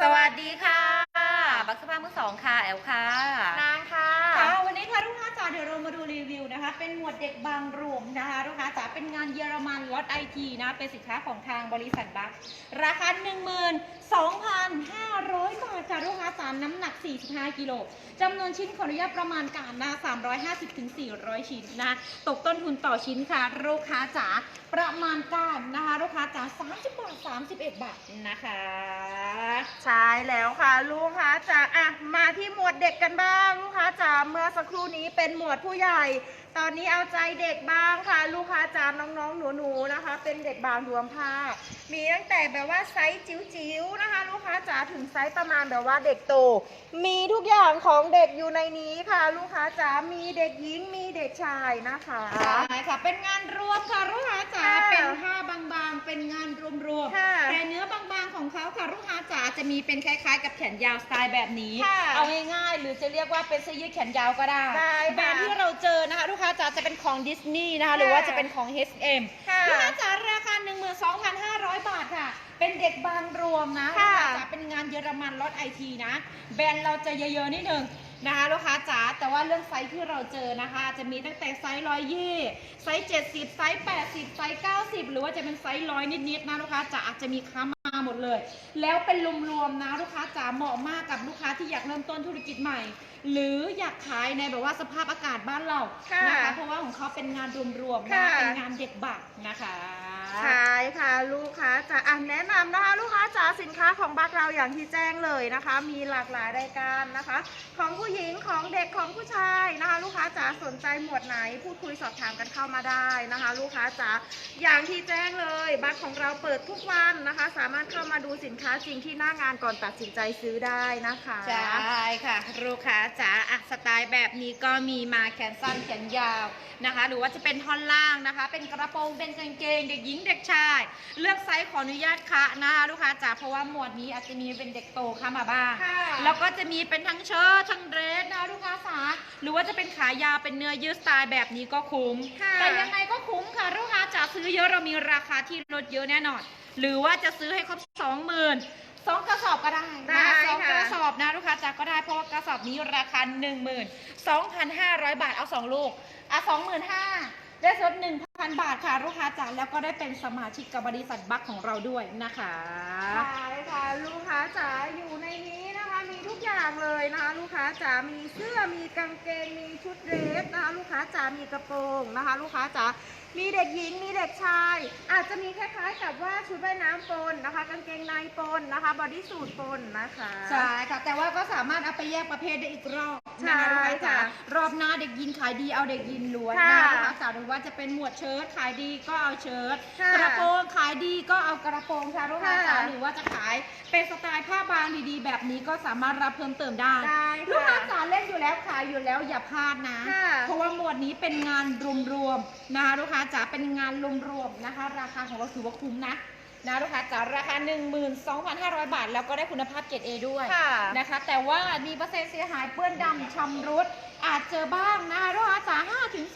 สวัสดีค่ะ บักสภามือสองค่ะ แอลค่ะ นางค่ะ ค่ะ วันนี้ค่ะลูกค้าจ๋า เดี๋ยวเรามาดูรีวิวนะคะ เป็นหมวดเด็กบางรวมนะคะลูกค้าจ๋าเป็นงานเยอรมันล็อตไอทีนะ เป็นสินค้าของทางบริษัทบัคราคา 12,500 บาทค่ะลูกค้าจ๋าน้ำหนัก 45 กิโลจำนวนชิ้นขออนุญาตประมาณการนะ350ถึง400 ชิ้นนะ ตกต้นทุนต่อชิ้นค่ะลูกค้าจ๋าประมาณการนะคะลูกค้าจ๋า30บาท31 บาทนะคะ ใช่แล้วค่ะลูกค้าจ๋าอะมาที่หมวดเด็กกันบ้างลูกค้าจ๋าเมื่อสักครู่นี้เป็นมวดผู้ใหญ่ตอนนี้เอาใจเด็กบ้างค่ะ ลูกค้าจ๋าน้องๆ หนูๆนะคะ เป็นเด็กบางรวมผ้า มีตั้งแต่แบบว่าไซส์จิ๋วๆนะคะ ลูกค้าจ๋าถึงไซส์ประมาณแบบว่าเด็กโต มีทุกอย่างของเด็กอยู่ในนี้ค่ะ ลูกค้าจ๋ามีเด็กหญิงมีเด็กชายนะคะใช่ค่ะเป็นงานรวมค่ะลูกค้าจ๋าค่ะเป็นผ้าบางๆ เป็นงานรวมค่ะๆแต่เนื้อบางๆของเขาค่ะลูกค้าจ๋าจะมีเป็นคล้ายๆ กับแขนยาวสไตล์แบบนี้ค่ะเอาง่ายๆหรือจะเรียกว่าเป็นเสื้อยืดแขนยาวก็ได้ได้ค่ะแบรนด์ที่เราเจอนะคะลูกค้าจ๋าจะเป็นของดิสนีย์นะคะ หรือว่าจะเป็นของ H&M ค่ะลูกค้าจ๋าราคา 12,500 บาทค่ะ เป็นเด็กบางรวมนะลูกค่ะ ค้าจ๋าเป็นงานเยอรมันล็อตไอทีนะ แบรนด์เราจะเยอะๆนิดนึงนะคะลูกค้าจ๋าแต่ว่าเรื่องไซส์ที่เราเจอนะคะ จะมีตั้งแต่ไซส์ร้อยยี่ไซส์เจ็ดสิบไซส์แปดสิบไซส์เก้าสิบหรือว่าจะเป็นไซส์ร้อยนิดๆนะลูกค้าจ๋าอาจจะมีค้า มาหมดเลย แล้วเป็นรวมๆนะลูกค้าจ๋าเหมาะมากกับลูกค้าที่อยากเริ่มต้นธุรกิจใหม่ หรืออยากขายในแบบว่าสภาพอากาศบ้านเราค่ะนะคะเพราะว่าของเขาเป็นงานรวมๆนะค่ะ เป็นงานเด็กบักนะคะ ใช่ค่ะลูกค้าจ๋าอะแนะนำนะคะลูกค้า จ๋าสินค้าของบัคเราอย่างที่แจ้งเลยนะคะ มีหลากหลายรายการนะคะ ของผู้หญิงของเด็กของผู้ชายนะคะ ลูกค้าจ๋าสนใจหมวดไหน พูดคุยสอบถามกันเข้ามาได้นะคะ ลูกค้าจ๋าอย่างที่แจ้งเลย บัคของเราเปิดทุกวันนะคะ สามารถเข้ามาดูสินค้าจริงที่หน้างานก่อนตัดสินใจซื้อได้นะคะใช่ค่ะ ลูกค้าจ๋าอะสไตล์แบบนี้ก็มีมาแขนสั้นแขนยาวนะคะ หรือว่าจะเป็นท่อนล่างนะคะ เป็นกระโปรงเป็นกางเกง เด็กหญิงเด็กชาย เลือกไซส์ขออนุญาตคะนะคะลูกค้าจ๋าเพราะว่าหมวดนี้อาจจะมีเป็นเด็กโตเข้ามาบ้าง ค่ะแล้วก็จะมีเป็นทั้งเชิ้ตทั้งเดรสนะลูกค้าจ๋าหรือว่าจะเป็นขายาวเป็นเนื้อยืดสไตล์แบบนี้ก็คุ้ม ค่ะ แต่ยังไงก็คุ้มค่ะลูกค้าจ๋าซื้อเยอะเรามีราคาที่ลดเยอะแน่นอน หรือว่าจะซื้อให้ครบสองหมื่นสองกระสอบก็ได้ได้นะสองค่ะ กระสอบนะลูกค้าจ๋าก็ได้เพราะว่ากระสอบนี้ราคา1 2 5 0 0 บาทเอา2ลูกอะ25,000ได้ลด1,000 พันบาทค่ะลูกค้าจ๋าแล้วก็ได้เป็นสมาชิกกับบริษัทบัคของเราด้วยนะคะใช่ค่ะ ลูกค้าจ๋าอยู่ในนี้ อย่างเลยนะคะลูกค้าจ๋า มีเสื้อ มีกางเกง มีชุดเดรสนะคะลูกค้าจ๋า มีกระโปรงนะคะ ลูกค้าจ๋า มีเด็กหญิง มีเด็กชาย อาจจะมีคล้ายๆกับว่าชุดว่ายน้ำปนนะคะ กางเกงในปนนะคะ บอดี้สูทปนนะคะ ใช่ค่ะ แต่ว่าก็สามารถเอาไปแยกประเภทได้อีกรอบใช่นะคะลูกค้าจ๋าค่ะรอบหน้าเด็กยินขายดีเอาเด็กยินล้วนค่ะนะคะลูกค้าจ๋าหรือว่าจะเป็นหมวดเชิ้ตขายดีก็เอาเชิ้ต ค่ะกระโปรงขายดีก็เอากระโปรงค่ะลูกค้าจ๋า ค่ะ หรือว่าจะขายเป็นสไตล์ผ้าบางดีๆ แบบนี้ก็สามารถรับเพิ่มเติมได้ ได้ลูกค้าค่ะจ๋าเล่นอยู่แล้วขายอยู่แล้วอย่าพลาดนะ ค่ะ เพราะว่าหมวดนี้เป็นงานรวมๆนะคะลูกค้าจ๋าเป็นงานรวมๆนะคะ ราคาของเราถือว่าคุ้มนะนะลูกค้าจ๋าราคา 12,500 บาท แล้วก็ได้คุณภาพเกรด A ด้วยค่ะ นะคะ แต่ว่ามีเปอร์เซ็นต์เสียหายเปื้อนดำชำรุด อาจเจอบ้างนะคะลูกค้าจ๋า5ถึง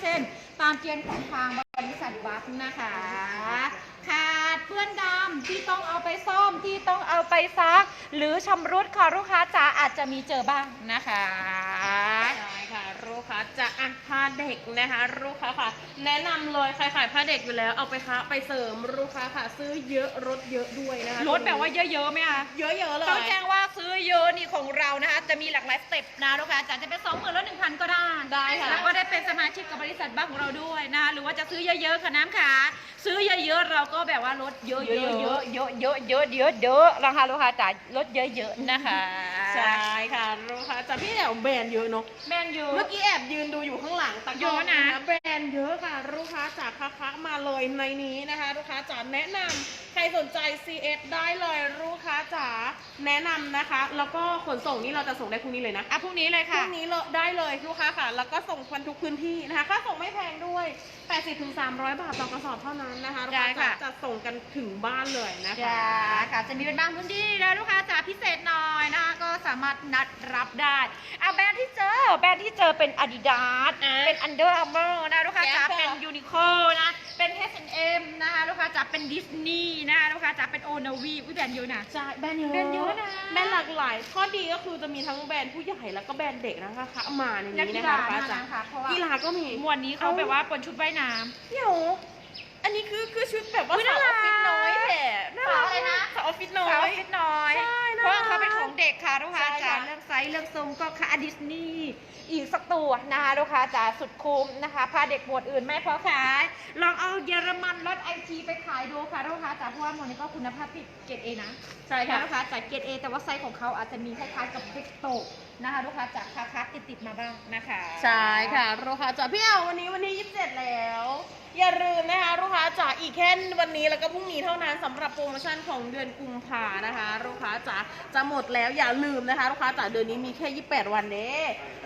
15ตามเกณฑ์ของทางบริษัทบัคนะคะขาด เปื้อนดำที่ต้องเอาไปซ่อมที่ต้องเอาไปซัก หรือชำรุดค่ะลูกค้าจ๋าอาจจะมีเจอบ้างนะคะ จะอะผ้าเด็กนะคะลูกค้าค่ะ แนะนำเลยใครขายผ้าเด็กอยู่แล้วเอาไปค้าไปเสริมลูกค้าค่ะ ซื้อเยอะลดเยอะด้วยนะคะลดแบบว่าเยอะๆไหมคะเยอะๆเลยต้องแจ้งว่าซื้อเยอะนี่ของเรานะคะ จะมีหลากหลายสเต็ปนะลูกค้าจ๋าจะเป็นสองหมื่นแล้วหนึ่งพันก็ได้ได้ค่ะแล้วก็ได้เป็นสมาชิกกับบริษัทบ้านของเราด้วยนะหรือว่าจะซื้อเยอะๆค่ะน้ำขาซื้อเยอะๆเราก็แบบว่าลดเยอะๆเยอะๆเยอะๆเยอะๆเยอะๆเยอะๆเยอะๆราคาลูกค้าจ๋าลดเยอะๆนะคะ ใช่ค่ะลูกค้าจะพี่แอบแบรนด์เยอะเนาะ แมนยู เมื่อกี้แอบยืนดูอยู่ข้างหลังตะกร้เยอะนะ แบรนด์เยอะค่ะลูกค้าจากค้าๆมาเลยในนี้นะคะ ลูกค้าจ๋าแนะนำใครสนใจ CS ได้เลยลูกค้าจ๋าแนะนำนะคะ แล้วก็ขนส่งนี่เราจะส่งได้พรุ่งนี้เลยนะอะพรุ่งนี้เลยพค่ะ รุ่งนี้เลยได้เลยลูกค้าค่ะ แล้วก็ส่งพันทุกพื้นที่นะคะค่าส่งไม่แพงด้วย 80ถึง300 บาทต่อกระสอบเท่านั้นนะคะลูกค้าได้ค่ะจะจะส่งกันถึงบ้านเลยนะคะ จ้าค่ะจะมีเป็นบางพื้นที่แล้วลูกค้าจ๋าพิเศษหน่อยนะคะก็สามารถนัดรับได้อะแบรนด์ที่เจอแบรนด์ที่เจอเป็น Adidas อ่าเป็น Under Armour นะลูกค้าจ๋า Gap เป็นเหรอ Uniqlo นะเป็น H&M นะคะลูกค้าจ๋าเป็นดิสนีย์นะคะลูกค้าจ๋าเป็นโอนาวีวิแบรนด์เยอะนะ ใช่แบรนด์เยอะแบรนด์เยอะนะแบรนด์หลากหลาย ข้อดีก็คือจะมีทั้งแบรนด์ผู้ใหญ่แล้วก็แบรนด์เด็กนะคะคะมาในนักนี้กีนะฬาคะเท่าจ๊ะนั้นค่ะเพราะว่า กีฬาก็มีหมวดนี้เขาแบบว่าปนชุดว่ายน้เดี๋ยวอันนี้คือคือชุดแบบว่าอุ๊ย ของเด็กค่ะลูกค้าใช่จ๋าค่ะเรื่องไซส์เรื่องทรงก็ค่ะดิสนีย์อีกสักตัวนะคะลูกค้าจ๋าสุดคุ้มนะคะพาเด็กหมวดอื่นไม่พอขาย ลองเอาเยอรมันลดไอทีไปขายดูค่ะลูกค้าจ๋าเพราะว่าหมวดนี้ก็คุณภาพติดเกรดเอนะใช่ค่ะค่ะลูกค้าจ๋าเกรดเอแต่ว่าไซส์ของเขาอาจจะมีคล้ายๆกับเด็กโต นะคะลูกค้าจ๋าคาคัสติดๆมาบ้างนะคะใช่ค่ะลูกค้าจ๋าพี่เอาวันนี้วันที่ 27 แล้ว อย่าลืมนะคะลูกค้าจ๋าอีกแค่วันนี้แล้วก็พรุ่งนี้เท่านั้นสำหรับโปรโมชั่นของเดือนกุมภานะคะลูกค้าจ๋าจะหมดแล้วอย่าลืมนะคะลูกค้าจ๋าเดือนนี้มีแค่ 28 วันเด้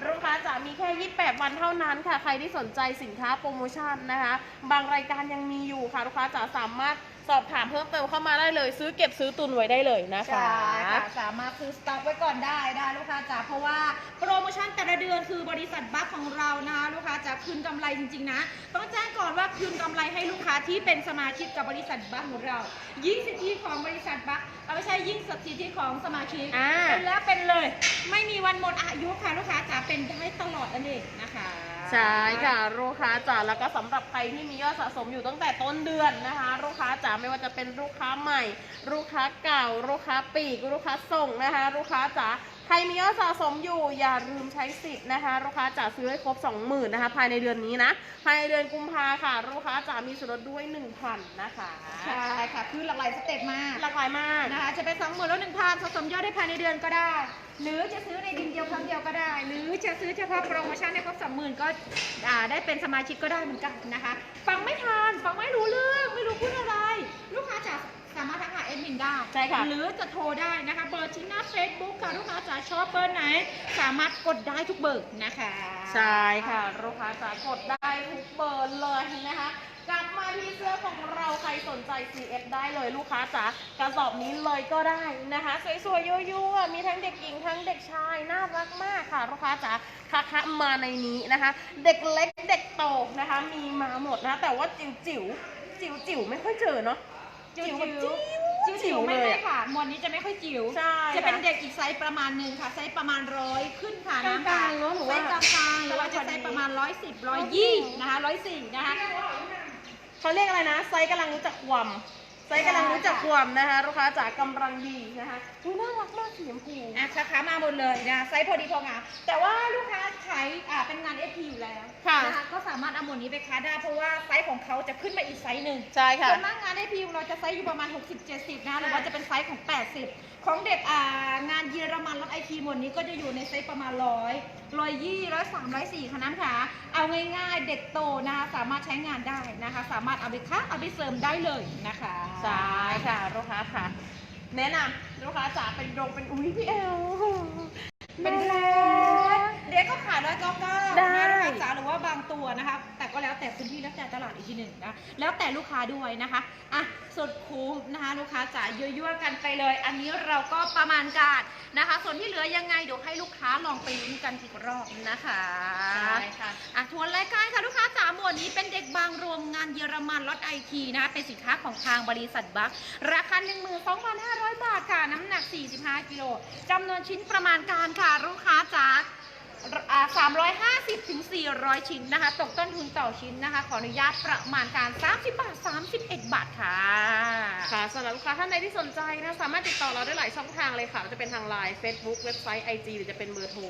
ลูกค้าจ๋ามีแค่ 28 วันเท่านั้นค่ะ ใครที่สนใจสินค้าโปรโมชั่นนะคะ บางรายการยังมีอยู่ค่ะลูกค้าจ๋าสามารถ สอบถามเพิ่มเติมเข้ามาได้เลย ซื้อเก็บซื้อตุนไว้ได้เลยนะคะ ใช่ค่ะสามารถซื้อสต็อกไว้ก่อนได้ได้ลูกค้าจ๋าเพราะว่าโปรโมชั่นแต่ละเดือนคือบริษัทบัคของเรานะคะลูกค้าจะคืนกำไรจริงๆนะ ต้องแจ้งก่อนว่าคืนกำไรให้ลูกค้าที่เป็นสมาชิกกับบริษัทบัคของเรา ยิ่งสิทธิของบริษัทบัคเอาไม่ใช่ยิ่งสิทธิของสมาชิกอ่า เป็นแล้วเป็นเลย ไม่มีวันหมดอายุค่ะลูกค้าจ๋าเป็นได้ตลอดนั่นเองนะคะ ใช่ค่ะลูกค้าจ๋าแล้วก็สำหรับใครที่มียอดสะสมอยู่ตั้งแต่ต้นเดือนนะคะลูกค้าจ๋าไม่ว่าจะเป็นลูกค้าใหม่ ลูกค้าเก่าลูกค้าปีกลูกค้าส่งนะคะลูกค้าจ๋า ใครมียอดสะสมอยู่อย่าลืมใช้สิทธิ์นะคะลูกค้าจ๋าซื้อให้ครบ 20,000นะคะ ภายในเดือนนี้นะภายในเดือนกุมภาค่ะลูกค้าจ๋ามีส่วนลดด้วย 1,000นะคะใช่ค่ะคือหลากหลายสเต็ปมากหลากหลายมากนะคะจะเป็นสองหมื่นแล้วหนึ่งพันสะสมยอดได้ภายในเดือนก็ได้ หรือจะซื้อในดินเดียวครั้งเดียวก็ได้ หรือจะซื้อเฉพาะโปรโมชั่นให้ครบสองหมื่นก็อ่าได้เป็นสมาชิกก็ได้เหมือนกันนะคะ ฟังไม่ทันฟังไม่รู้เรื่อง ใช่ค่ะหรือจะโทรได้นะคะ เบอร์ที่หน้าเฟซบุ๊กค่ะลูกค้าจะชอบเบอร์ไหน สามารถกดได้ทุกเบอร์นะคะ ใช่ค่ะลูกค้าจ๋ากดได้ทุกเบอร์เลยนะคะกลับมาที่เสื้อของเราใครสนใจ CF ได้เลยลูกค้าจ๋ากระสอบนี้เลยก็ได้นะคะ สวยๆยั่วๆมีทั้งเด็กหญิงทั้งเด็กชายน่ารักมากค่ะลูกค้าจ๋าคะคะมาในนี้นะคะ เด็กเล็กเด็กโตนะคะ มีมาหมดนะคะแต่ว่าจิ๋วจิ๋วจิ๋วจิ๋วๆไม่ค่อยเจอเนาะจิ๋วแบบจิ๋ว จิ๋วจิ๋วๆไม่เลยไม่อะค่ะหมวดนี้จะไม่ค่อยจิ๋ว ใช่จะเป็นค่ะเด็กอีกไซส์ประมาณหนึ่งค่ะ ไซส์ประมาณร้อยขึ้นค่ะกลางๆน้ำค่ะเนอะหนูไซว่า ส์กลางๆหรือว่าจะไซส์ประมาณร้อยสิบร้อยยี่นะคะร้อยสี่นะคะ เขาเรียกอะไรนะ ไซส์กำลังรู้จักความ ไซส์กำลังรู้จักความนะคะลูกค้าจ๋ากำลังดีนะคะอุ้ยน่ารักมากสีชมพูอะราคามาหมดเลยนะไซส์พอดีพองามแต่ว่าลูกค้าขายอ่าเป็นงาน FP อยู่แล้วค่ะนะคะก็สามารถเอาหมวดนี้ไปค้าได้เพราะว่าไซส์ของเขาจะขึ้นมาอีกไซส์หนึ่งใช่ค่ะส่วนมากงาน FP เราจะไซส์อยู่ประมาณ 60-70 นะหรือว่าจะเป็นไซส์ของ 80 ของเด็กอ่างานเยอรมันรถไอทีหมวดนี้ก็จะอยู่ในไซส์ประมาณร้อยร้อยยี่ร้อยสามร้อยสี่ค่ะน้ำค่ะ เอาง่ายๆ เด็กโตนะคะสามารถใช้งานได้นะคะ สามารถเอาไปค้าเอาไปเสริมได้เลยนะคะใช่ค่ะลูกค้าค่ะ แนะนำลูกค้าจ๋าเป็นดงเป็นอุ้ยพี่เอลเป็นแรก เด็กก็ขายร้อยเก้าเก้าได้ นะลูกค้าจ๋าหรือว่าบางตัวนะคะ แต่ก็แล้วแต่พื้นที่แล้วแต่ตลาดอีกทีหนึ่งนะแล้วแต่ลูกค้าด้วยนะคะอะสุดคุ้มนะคะ ลูกค้าจ๋ายั่วๆกันไปเลย อันนี้เราก็ประมาณการนะคะ ส่วนที่เหลือยังไงเดี๋ยวให้ลูกค้าลองไปลุ้นกันอีกรอบนะคะใช่ค่ะ อะทวนรายการค่ะลูกค้าจ๋าหมวดนี้เป็นเด็กบางรวมงานเยอรมันลดไอทีนะคะเป็นสินค้าของทางบริษัทบัคราคา 12,500 บาทค่ะน้ำหนัก 45 กิโลจำนวนชิ้นประมาณการค่ะลูกค้าจ๋าอ่า 350ถึง400 ชิ้นนะคะ ตกต้นทุนต่อชิ้นนะคะ ขออนุญาตประมาณการ 30 บาท 31 บาทค่ะ ค่ะสำหรับลูกค้าท่านใดที่สนใจนะสามารถติดต่อเราได้หลายช่องทางเลยค่ะจะเป็นทางไลน์ Facebook เว็บไซต์ IG หรือจะเป็นเบอร์โทร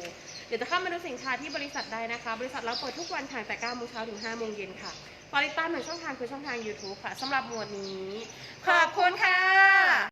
เดี๋ยวจะเข้ามาดูสินค้าที่บริษัทได้นะคะ บริษัทเราเปิดทุกวันค่ะแต่9โมงเช้าถึง5โมงเย็นค่ะฝากติดตามหนึ่งช่องทางคือช่องทาง YouTube ค่ะสำหรับหมวดนี้ ขอบคุณค่ะ